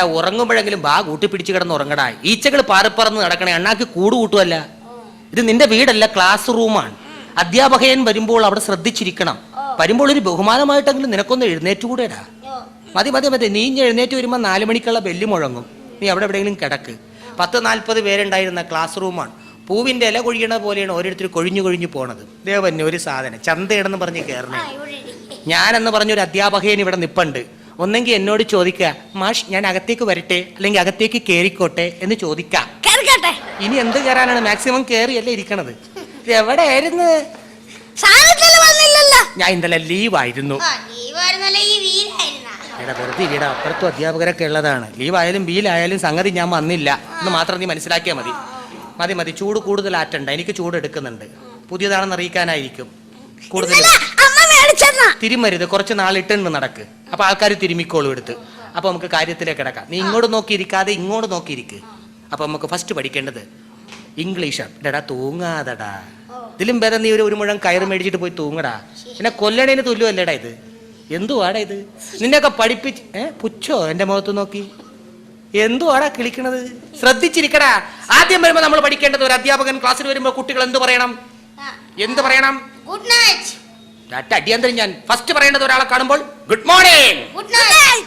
എടാ ഉറങ്ങുമ്പോഴെങ്കിലും ബാ കൂട്ടി പിടിച്ച് കിടന്ന് ഉറങ്ങടാ. ഈച്ചകൾ പാറിപ്പറന്ന് നടക്കണേ അണ്ണാക്ക് കൂട് കൂട്ടുമല്ല ഇത് നിന്റെ വീടല്ല ക്ലാസ് റൂമാണ് അധ്യാപകയൻ വരുമ്പോൾ അവിടെ ശ്രദ്ധിച്ചിരിക്കണം. വരുമ്പോൾ ഒരു ബഹുമാനമായിട്ടെങ്കിലും നിനക്കൊന്ന് എഴുന്നേറ്റ് എഴുന്നേറ്റുകൂടെടാ. മതി മതി മതി. നീ എഴുന്നേറ്റ് വരുമ്പോൾ നാല് മണിക്കുള്ള ബെല്ല് മുഴങ്ങും. നീ അവിടെ എവിടെയെങ്കിലും കിടക്ക്. പത്ത് നാൽപ്പത് പേരുണ്ടായിരുന്ന ക്ലാസ് റൂമാണ് പൂവിന്റെ ഇല കൊഴിയണ പോലെയാണ് ഓരോരുത്തർ കൊഴിഞ്ഞു കൊഴിഞ്ഞു പോണത്. ദേവന്നെ ഒരു സാധനം. ചന്തയിടെന്ന് പറഞ്ഞ് കയറണേ ഞാനെന്ന് പറഞ്ഞൊരു അധ്യാപകൻ ഇവിടെ നിപ്പുണ്ട്. ഒന്നെങ്കിൽ എന്നോട് ചോദിക്കുക മാഷ് ഞാൻ അകത്തേക്ക് വരട്ടെ അല്ലെങ്കിൽ അകത്തേക്ക് കേറിക്കോട്ടെ എന്ന് ചോദിക്കാം. കേറിക്കട്ടെ. ഇനി എന്ത് കയറാനാണ്? മാക്സിമം കയറിയല്ലേ ഇരിക്കണത്. എവിടെയായിരുന്നു? സാധനത്തിൽ വന്നില്ലല്ലോ. ഞാൻ ഇന്നലെ ലീവായിരുന്നു. ആ ഈ എടാ വെറുതെ ഇല്ലടാ അപ്പുറത്തും അധ്യാപകരൊക്കെ ഉള്ളതാണ്. ലീവായാലും ബീലായാലും സംഗതി ഞാൻ വന്നില്ല. എന്ന് മാത്രം നീ മനസ്സിലാക്കിയാൽ മതി. മതി മതി. ചൂട് കൂടുതൽ ആറ്റണ്ട എനിക്ക് ചൂട് എടുക്കുന്നുണ്ട്. പുതിയതാണെന്ന് അറിയിക്കാനായിരിക്കും. കൂടുതൽ തിരുമരുത് കുറച്ച് നാളിട്ടുണ്ട് നടക്ക്. അപ്പൊ ആൾക്കാർ തിരുമിക്കോളും എടുത്ത്. അപ്പൊ നമുക്ക് കാര്യത്തിലേക്ക് കിടക്കാം. നീ ഇങ്ങോട്ട് നോക്കിയിരിക്കാതെ ഇങ്ങോട്ട് നോക്കിയിരിക്ക്. അപ്പൊ നമുക്ക് ഫസ്റ്റ് പഠിക്കേണ്ടത് ഇംഗ്ലീഷാണ്. ഡടാ തൂങ്ങാതടാ. ഇതിലും ഭേദം നീ ഒരു ഒരു മുഴം കയറ് മേടിച്ചിട്ട് പോയി തൂങ്ങടാ. എന്നെ കൊല്ലണേന് തുല്യമല്ലേടാ ഇത്? എന്തുവാടാ ഇത്? നിന്നെയൊക്കെ പഠിപ്പിച്ച് ഏ പുച്ഛോ എന്റെ മുഖത്ത് നോക്കി? എന്തുവാടാ കിളിക്കണത്? ശ്രദ്ധിച്ചിരിക്കടാ. ആദ്യം വരുമ്പോ നമ്മൾ പഠിക്കേണ്ടത് ഒരു അധ്യാപകൻ ക്ലാസ്സിൽ വരുമ്പോ കുട്ടികൾ എന്ത് പറയണം? എന്ത് പറയണം? ഗുഡ് നൈറ്റ് ഒറ്റ അടിയന്തരം ഞാൻ ഫസ്റ്റ് പറയേണ്ടത് ഒരാളെ കാണുമ്പോൾ ഗുഡ് മോർണിംഗ്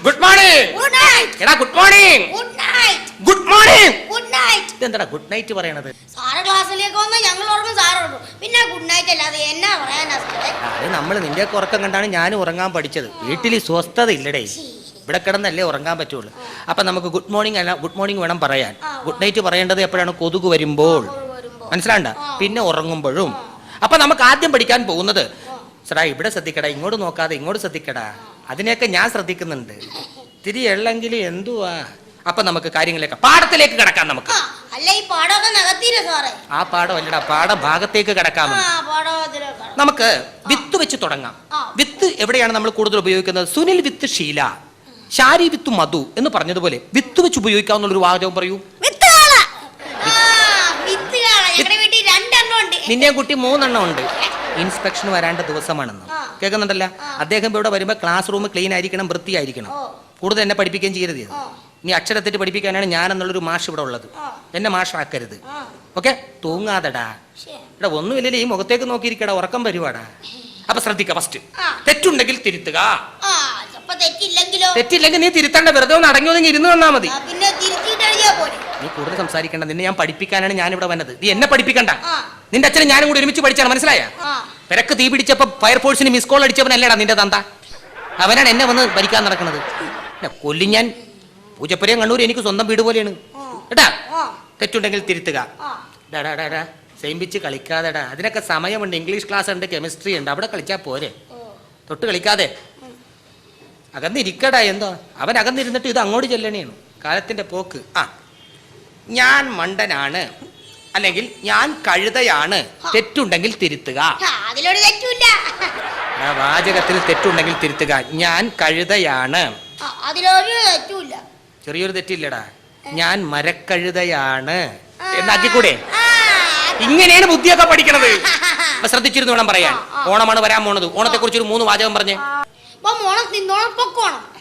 ഗുഡ് മോർണിംഗ് എടാ good morning good morning good night എന്താടാ ഗുഡ് നൈറ്റ് പറയണത്? സാറ് ക്ലാസ്സിലേക്ക് വന്ന് ഞങ്ങൾ ഓർമ്മ സാറ് പിന്നെ ഗുഡ് നൈറ്റ് അല്ലാതെ എന്നാ പറയാനാ അത് നമ്മൾ നിന്റെ ഉറക്കം കണ്ടാണ് ഞാൻ ഉറങ്ങാൻ പഠിച്ചത്. വീട്ടിൽ സ്വസ്ഥത ഇല്ലടേ. ഇവിടെ കിടന്നല്ലേ ഉറങ്ങാൻ പറ്റുള്ളൂ. അപ്പൊ നമുക്ക് ഗുഡ് മോർണിംഗ് അല്ല ഗുഡ് മോർണിംഗ് വേണം പറയാൻ. ഗുഡ് നൈറ്റ് പറയേണ്ടത് എപ്പോഴാണ്? കൊതുക് വരുമ്പോൾ. മനസ്സിലാണ്ട പിന്നെ ഉറങ്ങുമ്പോഴും. അപ്പൊ നമുക്ക് ആദ്യം പഠിക്കാൻ പോകുന്നത് സടാ ഇവിടെ ശ്രദ്ധിക്കടാ ഇങ്ങോട്ട് നോക്കാതെ ഇങ്ങോട്ട് ശ്രദ്ധിക്കടാ. അതിനെയൊക്കെ ഞാൻ ശ്രദ്ധിക്കുന്നുണ്ട്. തിരി എള്ളെങ്കിൽ എന്തുവാ? അപ്പൊ നമുക്ക് കാര്യങ്ങളിലേക്ക് പാടത്തിലേക്ക് കിടക്കാം നമുക്ക്. ആ, അല്ല ഈ പാടമൊക്കെ ഭാഗത്തേക്ക് സാറേ? ആ പാഠം അല്ലടാ പാഠഭാഗത്തേക്ക് കിടക്കാം. നമുക്ക് വിത്ത് വെച്ച് തുടങ്ങാം. വിത്ത് എവിടെയാണ് നമ്മൾ കൂടുതൽ ഉപയോഗിക്കുന്നത്? സുനിൽ വിത്ത് ശീല ശാരി വിത്ത് മധു എന്ന് പറഞ്ഞതുപോലെ വിത്ത് വെച്ച് ഉപയോഗിക്കാവുന്ന ഒരു വാചകം പറയൂ. നിന്നെ കുട്ടി മൂന്നെണ്ണം ഉണ്ട്. ഇൻസ്പെക്ഷൻ വരേണ്ട ദിവസമാണെന്ന്. കേൾക്കുന്നുണ്ടല്ല? അദ്ദേഹം ഇവിടെ വരുമ്പോൾ ക്ലാസ് റൂം ക്ലീൻ ആയിരിക്കണം വൃത്തിയായിരിക്കണം. കൂടുതൽ എന്നെ പഠിപ്പിക്കുകയും ചെയ്യരുത് ഇനി അക്ഷരത്തെറ്റ് പഠിപ്പിക്കാനാണ് ഞാൻ എന്നുള്ളൊരു മാഷ് ഇവിടെ ഉള്ളത്. എന്നെ മാഷാക്കരുത്. ഓക്കെ? തൂങ്ങാതെടാ. ഇവിടെ എടാ ഒന്നുമില്ലല്ലേ ഈ മുഖത്തേക്ക് നോക്കിയിരിക്കടാ ഉറക്കം വരുവാടാ. അപ്പൊ ശ്രദ്ധിക്ക ഫസ്റ്റ് തെറ്റുണ്ടെങ്കിൽ തിരുത്തുക. തെറ്റില്ലെങ്കിൽ നീ തിരുത്തണ്ട വെറുതെ ഒന്ന് അടങ്ങി ഒതുങ്ങി ഇരുന്ന് തന്നാ മതി ആ, പിന്നെ തിരുത്തിയിട്ട് എഴുതിയാ പോലെ നീ കൂടുതൽ സംസാരിക്കണ്ട. നിന്നെ ഞാൻ പഠിപ്പിക്കാനാണ് ഞാൻ ഇവിടെ വന്നത്. നീ എന്നെ പഠിപ്പിക്കണ്ട. നിന്റെ അച്ഛനും ഞാനും കൂടി ഒരുമിച്ച് പഠിച്ചാണ് മനസ്സിലായ? പെരക്ക് തീ പിടിച്ചപ്പോ ഫയർഫോഴ്സിന് മിസ് കോൾ അടിച്ചവനല്ലേടാ നിന്റെ തന്ത? അവനാണ് എന്നെ വന്ന് ഭരിക്കാൻ നടക്കുന്നത്. കൊല്ലി ഞാൻ. പൂജപ്പുരയും കണ്ണൂർ എനിക്ക് സ്വന്തം വീട് പോലെയാണ്. കേട്ടാ തെറ്റുണ്ടെങ്കിൽ തിരുത്തുക. സെയിംപിച്ച് കളിക്കാതെടാ അതിനൊക്കെ സമയമുണ്ട്. ഇംഗ്ലീഷ് ക്ലാസ് ഉണ്ട് കെമിസ്ട്രി ഉണ്ട്. അവിടെ കളിച്ചാൽ പോരെ. തൊട്ട് കളിക്കാതെ. അകന്നിരിക്കടാ എന്തോ. അവൻ അകന്നിരുന്നിട്ട് ഇത് അങ്ങോട്ട് ചെല്ലണേണ്. കാലത്തിന്റെ പോക്ക്. ആ ഞാൻ മണ്ടനാണ് അല്ലെങ്കിൽ ഞാൻ കഴുതയാണ്. തെറ്റുണ്ടെങ്കിൽ തിരുത്തുക. അതിലൊരു വാചകത്തിൽ തെറ്റുണ്ടെങ്കിൽ തിരുത്തുക. ഞാൻ കഴുതയാണ്. അതിലൊരു ചെറിയൊരു തെറ്റില്ലടാ. ഞാൻ മരക്കഴുതയാണ്. എന്നാക്കിക്കൂടെ ഇങ്ങനെയാണ് ബുദ്ധിയൊക്കെ പഠിക്കണത്. അപ്പൊ ശ്രദ്ധിച്ചിരുന്നു വേണം പറയാൻ. ഓണമാണ് വരാൻ പോണത്. ഓണത്തെ കുറിച്ച് ഒരു മൂന്ന് വാചകം പറഞ്ഞേ.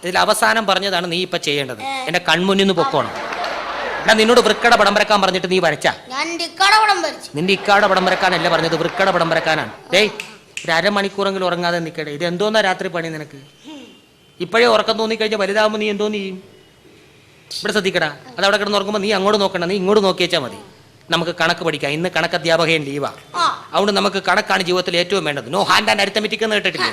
ഇതിൽ അവസാനം പറഞ്ഞതാണ് നീ ഇപ്പൊ ചെയ്യേണ്ടത്. എന്റെ കൺമുന്നിൽ നിന്ന് പൊക്കോണം. എടാ നിന്നോട് വൃക്കട പടം വരക്കാൻ പറഞ്ഞിട്ട് നീ വരച്ച? ഞാൻ പടം വരച്ചു. നിന്റെ ഇക്കാട പടം വരക്കാനല്ല പറഞ്ഞത് വൃക്കട പടം വരക്കാനാണ്. ഡേയ് ഒരു അരമണിക്കൂറെങ്കിലും ഉറങ്ങാതെ നിൽക്കട്ടെ ഇത് എന്തോന്നാ രാത്രി പണി നിനക്ക്? ഇപ്പോഴേ ഉറക്കം തോന്നിക്കഴിഞ്ഞാൽ വലുതാകുമ്പോൾ നീ എന്തോ നീ ഇവിടെ ശ്രദ്ധിക്കടാ. അത് അവിടെ കിടന്ന് ഉറങ്ങുമ്പോൾ നീ അങ്ങോട്ട് നോക്കണ്ട നീ ഇങ്ങോട്ട് നോക്കിയേച്ചാൽ മതി. നമുക്ക് കണക്ക് പഠിക്കാം. ഇന്ന് കണക്ക് അധ്യാപകൻ ലീവാ. അതുകൊണ്ട് നമുക്ക് കണക്കാണ് ജീവിതത്തിൽ ഏറ്റവും വേണ്ടത്. നോ ഹാൻഡ് ആൻഡ് അരിത്തമെറ്റിക് എന്ന് കേട്ടിട്ടില്ലേ?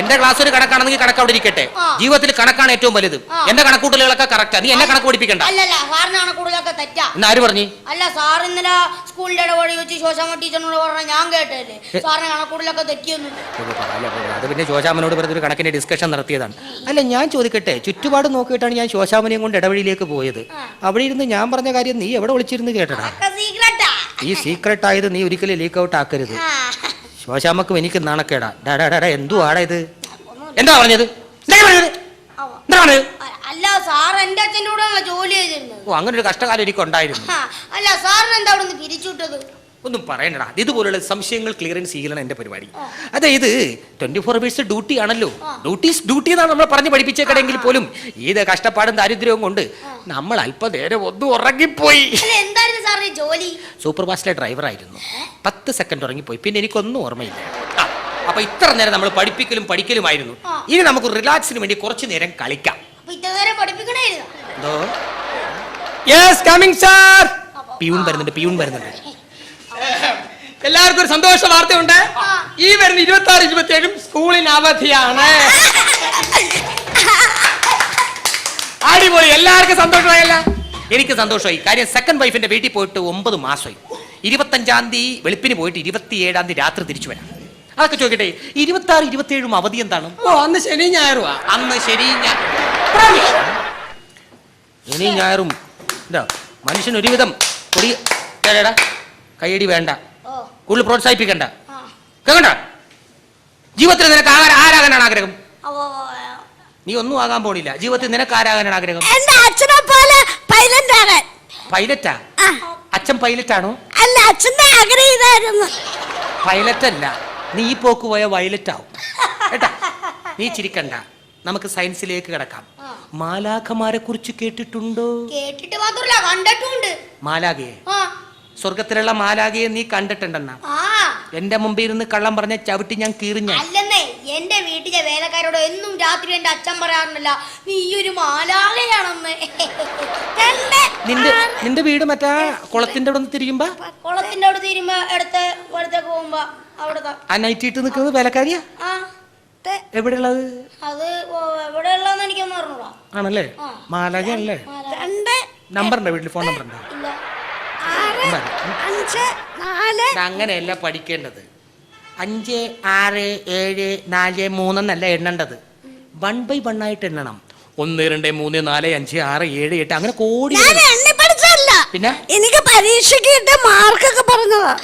എന്റെ ക്ലാസ് ഒരു കണക്കാണെങ്കിൽ കണക്ക് അവിടെ ഇരിക്കട്ടെ. ജീവിതത്തിൽ കണക്കാണ് ഏറ്റവും വലുത്. എന്റെ കണക്കൂട്ടലുകളൊക്കെ കറക്റ്റാ നീ എന്നെ കണക്ക് പഠിപ്പിക്കണ്ട. എന്ന് ആര് പറഞ്ഞു? അല്ല സാർ ഇന്നലെ സ്കൂളിന്റെ ഇടപാടി വെച്ച് ശോശാമ ടീച്ചറിനോട് പറഞ്ഞ ഞാൻ കേട്ടല്ലേ സാറിന് കണക്കൂടലൊക്കെ തെറ്റിയൊന്നും അത് പിന്നെ ശോശാമനോട് ഒരു കണക്കിന്റെ ഡിസ്കഷൻ നടത്തിയതാണ്. അല്ല ഞാൻ ചോദിക്കട്ടെ ചുറ്റുപാട് നോക്കിയിട്ടാണ് ഞാൻ ശോശാമനെയും കൊണ്ട് ഇടവഴിയിലേക്ക് പോയത്. അവിടെ ഇരുന്ന് ഞാൻ പറഞ്ഞ കാര്യം നീ എവിടെ വിളിച്ചിരുന്ന് കേട്ടടാ? ഈ സീക്രട്ട് ആയത് നീ ഒരിക്കലും ലീക്ക് ഔട്ട് ആക്കരുത്. ആ. ശോശാമക്കും എനിക്ക് നാണക്കേടാ. ഡാ ഡാ ഡാ എന്തുവാടാ ഇത്? എന്താ പറഞ്ഞത്? എന്താ പറഞ്ഞത്? എന്താ അല്ല സാർ എന്റെ അച്ഛന്റെ കൂടെ ജോലി ചെയ്തിരുന്നത്. ഓ അങ്ങനെ ഒരു കഷ്ടകാലം എനിക്ക് ഉണ്ടായിരുന്നു അല്ല സാറിന് എന്താ അവിടെ നിന്ന് പിരിച്ചുവിട്ടത്? ഒന്നും പറയണ്ടടാ. ഇതുപോലുള്ള സംശയങ്ങൾ ക്ലിയറൻസ് ചെയ്യലാണ് എന്റെ പരിപാടി. അതായത് ട്വന്റി ഫോർ അവേഴ്സ് ഡ്യൂട്ടി ആണല്ലോ ഡ്യൂട്ടി ഡ്യൂട്ടി എന്നാണ് നമ്മൾ പറഞ്ഞ് പഠിപ്പിച്ചേക്കടെങ്കിൽ പോലും. ഏത് കഷ്ടപ്പാടും ദാരിദ്ര്യവും കൊണ്ട് നമ്മൾ അല്പനേരം ഒന്നും ഉറങ്ങിപ്പോയി. ജോലി? സൂപ്പർ ഫാസ്റ്റിലെ ആയിരുന്നു. പത്ത് സെക്കൻഡ് ഉറങ്ങിപ്പോയി. പിന്നെ എനിക്കൊന്നും ഓർമ്മയില്ല. അപ്പൊ ഇത്ര നേരം നമ്മൾ പഠിപ്പിക്കലും പഠിക്കലുമായിരുന്നു. ഇനി നമുക്ക് റിലാക്സിന് വേണ്ടി കുറച്ചു നേരം കളിക്കാം. യെസ് കമ്മിങ് സാർ പിയൂൺ വരുന്നുണ്ട് പിയൂൺ വരുന്നുണ്ട്. എല്ലാവർക്കും ഒരു സന്തോഷ വാർത്തയുണ്ട്. ഈ വരുന്ന ഇരുപത്തി ആറ് ഇരുപത്തി ഏഴും സ്കൂളിന് അവധിയാണ്. അടിപൊളി. എല്ലാവർക്കും സന്തോഷമായല്ല? എനിക്ക് സന്തോഷമായി. കാര്യം സെക്കൻഡ് വൈഫിന്റെ വീട്ടിൽ പോയിട്ട് ഒമ്പത് മാസമായി. ഇരുപത്തഞ്ചാം തീയതി വെളുപ്പിന് പോയിട്ട് ഇരുപത്തിയേഴാം തീയതി രാത്രി തിരിച്ചു വരാം. അതൊക്കെ ചോദിക്കട്ടെ ഇരുപത്തി ആറ് ഇരുപത്തി ഏഴും അവധി എന്താണ്? ഓ അന്ന് ശനി ഞായറുവാ. അന്ന് ശനി ശനി ഞായറും. എന്താ മനുഷ്യൻ ഒരുവിധം കൊടി ഏടാ കൈയടി വേണ്ട. കൂടുതൽ പ്രോത്സാഹിപ്പിക്കണ്ട. കേൾക്കണ്ട ജീവിതത്തിൽ നിനക്ക് ആരാകാനാണ് ആഗ്രഹം? നീ ഒന്നും ആകാൻ പോണില്ല. ജീവിതത്തിൽ നിനക്ക് ആരാകാനാണ് ആഗ്രഹം? അച്ഛനെ പോലെ പൈലറ്റ്? ആകാൻ പൈലറ്റാ അച്ഛൻ പൈലറ്റ് ആണോ അല്ല അച്ഛന്റെ ആഗ്രഹം ഇതായിരുന്നു. പൈലറ്റ് അല്ല നീ ഈ പോക്ക് പോയ വയലറ്റ് ആവും കേട്ടാ? നീ ചിരിക്കണ്ട. നമുക്ക് സയൻസിലേക്ക് കിടക്കാം. മാലാഖമാരെ കുറിച്ച് കേട്ടിട്ടുണ്ടോ? കേട്ടിട്ട് മാത്രമല്ല കണ്ടിട്ടുണ്ട്. മാലാഖയെ? സ്വർഗത്തിലുള്ള മാലാഖയെ നീ കണ്ടിട്ടുണ്ടെന്നാ. എന്റെ മുമ്പിൽ ഇരുന്ന് കള്ളം പറഞ്ഞ ചവിട്ടി ഞാൻ കീറിഞ്ഞ അല്ലെന്നേ എന്റെ വീട്ടിലെ വേലക്കാരോട് എന്നും രാത്രി എന്റെ അച്ഛൻ പറയാറുണ്ടല്ല നീ ഒരു മാലാകയാണെന്ന് നിന്റെ നിന്റെ വീട് മറ്റാ കുളത്തിന്റെ അവിടെ തിരിയുമ്പോ? കുളത്തിന്റെ അവിടെ തിരിയുമ്പോ എടുത്ത് കുളത്തേക്ക് പോകുമ്പോ അവിടെ ആ നൈറ്റ് ഇട്ട് നിൽക്കുന്നത് വേലക്കാരിയാ? എവിടെയുള്ളത്? അത് എവിടെയുള്ളതെന്ന് എനിക്കൊന്നും അറിഞ്ഞൂടാ. ആണല്ലേ? നമ്പർ ഉണ്ടോ വീട്ടിൽ? ഫോൺ നമ്പർ ഉണ്ടോ? അഞ്ച് നാല്. അങ്ങനെയല്ല പഠിക്കേണ്ടത്. അഞ്ച് ആറ് ഏഴ് നാല് മൂന്നെന്നല്ല എണ്ണേണ്ടത്. വൺ ബൈ വൺ ആയിട്ട് എണ്ണണം. ഒന്ന് രണ്ട് മൂന്ന് നാല് അഞ്ച് ആറ് ഏഴ് എട്ട് അങ്ങനെ കോടി ഞാൻ എണ്ണി പഠിച്ചതല്ല പിന്നെ? എനിക്ക് പരീക്ഷയ്ക്ക് കിട്ടിയ മാർക്കൊക്കെ പറഞ്ഞതാ.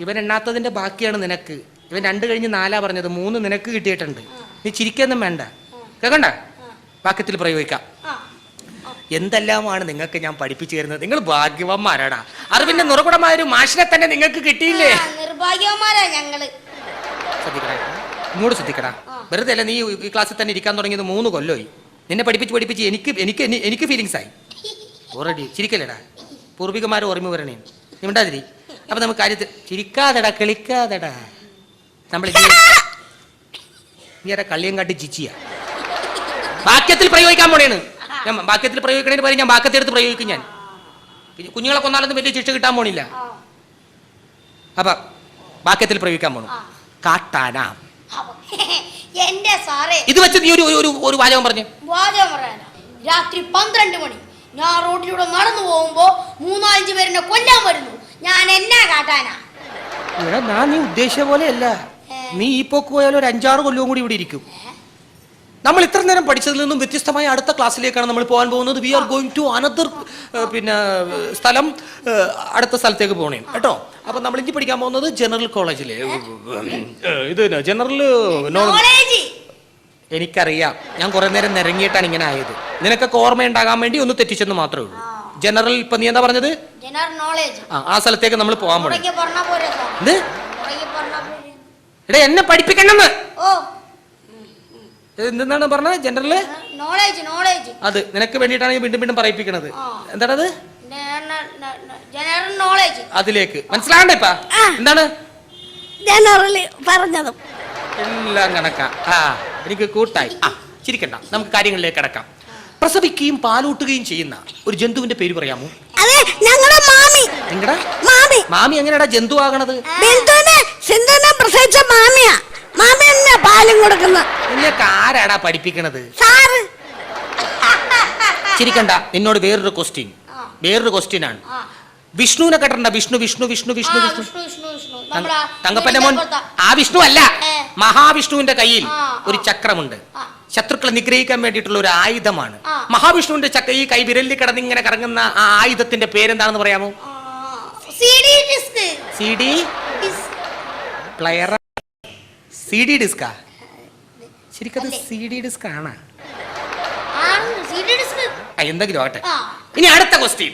ഇവൻ എണ്ണാത്തതിന്റെ ബാക്കിയാണ് നിനക്ക്. ഇവൻ രണ്ട് കഴിഞ്ഞ് നാലാ പറഞ്ഞത്. മൂന്ന് നിനക്ക് കിട്ടിയിട്ടുണ്ട്. നീ ചിരിക്കൊന്നും വേണ്ട. കേക്കണ്ട? വാക്യത്തിൽ പ്രയോഗിക്കാം. എന്തെല്ലാമാണ് നിങ്ങൾക്ക് ഞാൻ പഠിപ്പിച്ചു തരുന്നത്? നിങ്ങൾ ഭാഗ്യവന്മാരാടാ. അറിവിന്റെ നുറകുടമായ ഒരു മാഷിനെ തന്നെ നിങ്ങൾക്ക് കിട്ടിയില്ലേ? ആ, നിർഭാഗ്യവന്മാരാ ഞങ്ങൾ. ശ്രദ്ധിക്കടാ ഇങ്ങോട്ട് ശ്രദ്ധിക്കടാ. വെറുതെ അല്ല നീ ഈ ക്ലാസ്സിൽ തന്നെ ഇരിക്കാൻ തുടങ്ങിയത് മൂന്ന് കൊല്ലമായി. നിന്നെ പഠിപ്പിച്ച് പഠിപ്പിച്ച് എനിക്ക് എനിക്ക് എനിക്ക് ഫീലിങ്സ് ആയി. ഓൾറെഡി ചിരിക്കല്ലേടാ? പൂർവികമാർ ഓർമ്മ വരണേ. നീ മിണ്ടാതിരി. അപ്പൊ നമുക്ക് കാര്യത്തിൽ ചിരിക്കാതെടാ കളിക്കാതെടാ. നമ്മൾ നീ എടാ കള്ളിയും കാട്ടി ചിച്ചിയാ വാക്യത്തിൽ പ്രയോഗിക്കാൻ പോണേണ് ഞാൻ വാക്യത്തിൽ പ്രയോഗിക്കണേന് പറയും ഞാൻ വാക്യത്തെടുത്ത് പ്രയോഗിക്കും ഞാൻ. പിന്നെ കുഞ്ഞുങ്ങളെ കൊന്നാലൊന്നും വലിയ ശിക്ഷ കിട്ടാൻ പോണില്ല. അപ്പൊ വാക്യത്തിൽ പ്രയോഗിക്കാൻ പോണു. കാട്ടാന. എന്റെ സാറേ. ഇത് വെച്ച് നീ ഒരു ഒരു ഒരു വാചകം പറഞ്ഞു. വാചകം പറയാനാ. രാത്രി പന്ത്രണ്ട് മണി ഞാൻ റോഡിലൂടെ നടന്നു പോകുമ്പോ മൂന്നാലഞ്ച് പേരെന്നെ കൊല്ലാൻ വരുന്നു. ഞാൻ എന്നാ കാട്ടാനാ? ഇവിടെ ഞാൻ നീ ഉദ്ദേശിച്ച പോലെയല്ല. നീ ഈ പോക്ക് പോയാൽ ഒരു അഞ്ചാറ് കൊല്ലവും കൂടി ഇവിടെ ഇരിക്കും. നമ്മൾ ഇത്ര നേരം പഠിച്ചതിൽ നിന്നും വ്യത്യസ്തമായ അടുത്ത ക്ലാസ്സിലേക്കാണ് നമ്മൾ പോകാൻ പോകുന്നത്. We are going to another പിന്നെ സ്ഥലം അടുത്ത സ്ഥലത്തേക്ക് പോകണേ കേട്ടോ? അപ്പൊ നമ്മൾ ഇനി പഠിക്കാൻ പോകുന്നത് ജനറൽ കോളേജിലെ ഇത് ജനറൽ എനിക്കറിയാം. ഞാൻ കുറെ നേരം നിരങ്ങിയിട്ടാണ് ഇങ്ങനെ ആയത്. നിനക്കൊക്കെ ഓർമ്മയുണ്ടാകാൻ വേണ്ടി ഒന്ന് തെറ്റിച്ചെന്ന് മാത്രമേ ഉള്ളൂ. ജനറൽ ഇപ്പൊ നീ എന്താ പറഞ്ഞത്? ആ ആ സ്ഥലത്തേക്ക് നമ്മൾ പോകാൻ പോകണം എന്ത്? എടാ എന്നെ പഠിപ്പിക്കണമെന്ന് ഓ എന്താണ് പറഞ്ഞത് ജനറൽ നോളേജ് നോളേജ് അത്. നിനക്ക് വേണ്ടിയിട്ടാണ് വീണ്ടും വീണ്ടും പറയിപ്പിക്കണത്. എന്താണത്? ജനറൽ നോളേജ് അതിലേക്ക്. മനസ്സിലാകണ്ട ഇപ്പ? എന്താണ്? പറഞ്ഞതും. എല്ലാം കണക്കാ. ആ എനിക്ക് കൂട്ടായി. ആ ചിരിക്കണ്ട. നമുക്ക് കാര്യങ്ങളിലേക്ക് കിടക്കാം. പ്രസവിക്കുകയും പാലൂട്ടുകയും ചെയ്യുന്ന ഒരു ജന്തുവിന്റെ പേര് പറയാമോ? അതെ ഞങ്ങളുടെ മാമി. മാമി. മാമി എങ്ങനെയാടാ ജന്തു ആകണത്? പ്രസവിച്ച മാമിയാ. പാലും കൊടുക്കുന്ന. നിനക്ക് ആരാടാ പഠിപ്പിക്കണത്? സാറ്. ചിരിക്കണ്ട നിന്നോട് വേറൊരു ക്വസ്റ്റ്യൻ വേറൊരു ക്വസ്റ്റ്യൻ ആണ്. വിഷ്ണുവിനെ കണ്ടിട്ടുണ്ടോ വിഷ്ണു വിഷ്ണു വിഷ്ണു വിഷ്ണു വിഷ്ണു. തങ്കപ്പന്റെ മോൻ ആ വിഷ്ണു അല്ല. മഹാവിഷ്ണുവിന്റെ കയ്യിൽ ഒരു ചക്രമുണ്ട്. ശത്രുക്കളെ നിഗ്രഹിക്കാൻ വേണ്ടിയിട്ടുള്ള ഒരു ആയുധമാണ്. മഹാവിഷ്ണുവിന്റെ ചക്ര ഈ കൈ വിരലിൽ കിടന്ന് ഇങ്ങനെ കറങ്ങുന്ന ആ ആയുധത്തിന്റെ പേരെന്താണെന്ന് പറയാമോ? C D player C D ഡിസ്കാ ശരിക്കത് അല്ലേ? C D disc. ആണ് എന്തെങ്കിലും ആവട്ടെ. ഇനി അടുത്ത ക്വസ്റ്റ്യൻ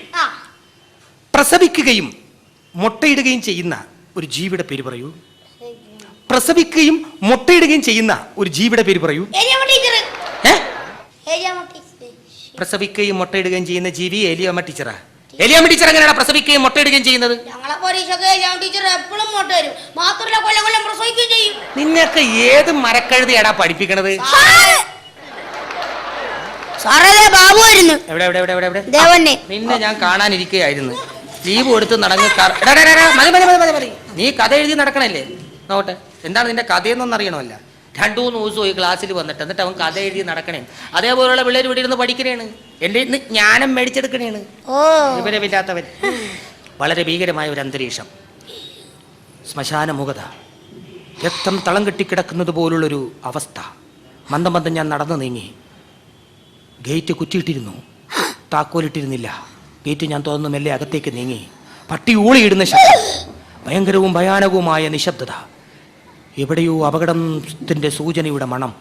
പ്രസവിക്കുകയും മുട്ടയിടുകയും ചെയ്യുന്ന ഒരു ജീവിയുടെ പേര് പറയൂ. പ്രസവിക്കുകയും മുട്ടയിടുകയും ചെയ്യുന്ന ഒരു ജീവിയുടെ പേര് പറയൂ. പ്രസവിക്കുകയും മുട്ടയിടുകയും ചെയ്യുന്ന ജീവി എലിയമ്മ ടീച്ചറാ. എലിയമ്മ ടീച്ചർ എങ്ങനെയാണ് പ്രസവിക്കുകയും മുട്ടയിടുകയും ചെയ്യുന്നത്? ഞങ്ങളെ ടീച്ചർ എപ്പോഴും മുട്ട വരും മാത്രമല്ല കൊല്ലം കൊല്ലം പ്രസവിക്കുകയും ചെയ്യും. നിന്നൊക്കെ ഏത് മരക്കഴുതിയാടാ പഠിപ്പിക്കണത്? സാറേ! ബാബു ആയിരുന്നു. എവിടെ എവിടെ എവിടെ എവിടെ എവിടെ? ദേവന്നെ നിന്നെ ഞാൻ കാണാനിരിക്കുകയായിരുന്നു ലീവ് കൊടുത്ത് നടങ്ങ് മതി മതി മതി മതി നീ കഥ എഴുതി നടക്കണല്ലേ? നോട്ടെ എന്താണ് നിന്റെ കഥയെന്നൊന്നും അറിയണമല്ല രണ്ടു മൂന്ന് ദിവസം ഈ ക്ലാസ്സിൽ വന്നിട്ട് എന്നിട്ട് അവൻ കഥ എഴുതി നടക്കണേ. അതേപോലെയുള്ള പിള്ളേർ ഇവിടെ ഇരുന്ന് പഠിക്കണേണ്. എന്റെ ഇന്ന് ജ്ഞാനം മേടിച്ചെടുക്കണേണ്. വിവരമില്ലാത്തവൻ. വളരെ ഭീകരമായ ഒരു അന്തരീക്ഷം. ശ്മശാന മുഖത. രക്തം തളം കെട്ടിക്കിടക്കുന്നത് പോലുള്ളൊരു അവസ്ഥ. മന്ദം മന്ദം ഞാൻ നടന്നു നീങ്ങി. ഗേറ്റ് കുറ്റിയിട്ടിരുന്നു. താക്കോലിട്ടിരുന്നില്ല. ഗേറ്റ് ഞാൻ തോന്നുന്നു മെല്ലെ അകത്തേക്ക് നീങ്ങി. പട്ടി ഊളിയിടുന്ന ശബ്ദം. ഭയങ്കരവും ഭയാനകവുമായ നിശബ്ദത. എവിടെയോ അപകടത്തിന്റെ സൂചനയുടെ മണം.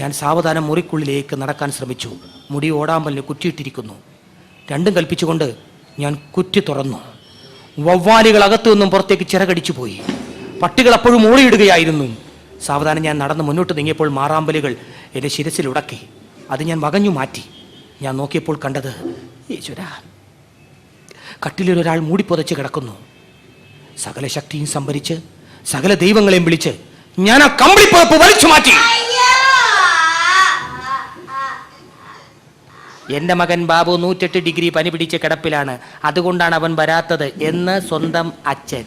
ഞാൻ സാവധാനം മുറിക്കുള്ളിലേക്ക് നടക്കാൻ ശ്രമിച്ചു. മുടി ഓടാമ്പലിന് കുറ്റിയിട്ടിരിക്കുന്നു. രണ്ടും കൽപ്പിച്ചുകൊണ്ട് ഞാൻ കുറ്റി തുറന്നു. വവ്വാലികൾ അകത്തു നിന്നും പുറത്തേക്ക് ചിറകടിച്ചു പോയി. പട്ടികൾ അപ്പോഴും ഓടിയിടുകയായിരുന്നു സാവധാനം ഞാൻ നടന്ന് മുന്നോട്ട് നീങ്ങിയപ്പോൾ മാറാമ്പലുകൾ എന്റെ ശിരസിൽ ഉടക്കി. അത് ഞാൻ വകഞ്ഞു മാറ്റി. ഞാൻ നോക്കിയപ്പോൾ കണ്ടത് ഈശ്വര കട്ടിലൊരാൾ മൂടിപ്പൊതച്ച് കിടക്കുന്നു. സകല ശക്തിയും സംഭരിച്ച് സകല ദൈവങ്ങളെയും വിളിച്ച് ഞാൻ ആ കമ്പിളിപ്പുറപ്പ് വലിച്ചു മാറ്റി. എന്റെ മകൻ ബാബു നൂറ്റെട്ട് ഡിഗ്രി പനി പിടിച്ച് കിടപ്പിലാണ്. അതുകൊണ്ടാണ് അവൻ വരാത്തത് എന്ന് സ്വന്തം അച്ഛൻ.